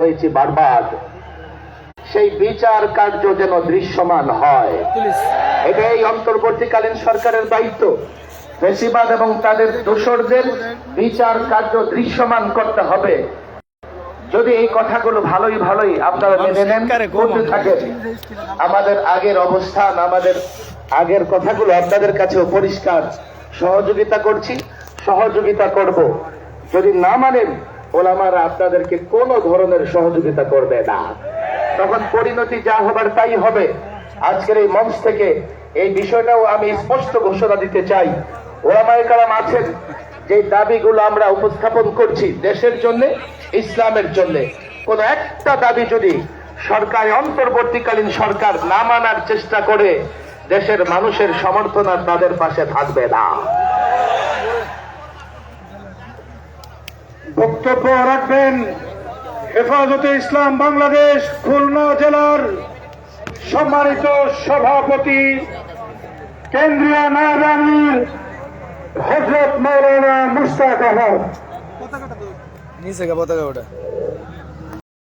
হয়েছে বারবার। সেই বিচার কার্য যেন দৃশ্যমান হয়। এটা এই অন্তর্বর্তীকালীন সরকারের দায়িত্ব। ফেসিবাদ এবং তাদের দোসরদের বিচার কার্য দৃশ্যমান করতে হবে। যদি এই কথাগুলো ভালোই ভালোই আপনারা মেনে নেন করতে থাকেন। আমাদের আগের অবস্থান আমাদের আগের কথাগুলো আপনাদের কাছেও পরিষ্কার। সহযোগিতা করছি সহযোগিতা করব। যদি না মানেন ওলামারা আপনাদেরকে কোনো ধরনের সহযোগিতা করবে না। তখন পরিণতি যা হবার তাই হবে। আজকের এই মঞ্চ থেকে এই বিষয়টাও আমি স্পষ্ট ঘোষণা দিতে চাই। ওলামায় কালাম আছেন যে দাবিগুলো আমরা উপস্থাপন করছি দেশের জন্য, ইসলামের জন্য। কোন একটা দাবি যদি সরকার, অন্তর্বর্তীকালীন সরকার না মানার চেষ্টা করে, দেশের মানুষের সমর্থন আর তাদের পাশে থাকবে না। বক্তব্য রাখবেন হেফাজতে ইসলাম বাংলাদেশ, খুলনা জেলার সম্মানিত সভাপতি কেন্দ্রীয় নায়ব হজরত মৌলানা মুস্তাক আহমদ। নিচে পতাকা ওটা।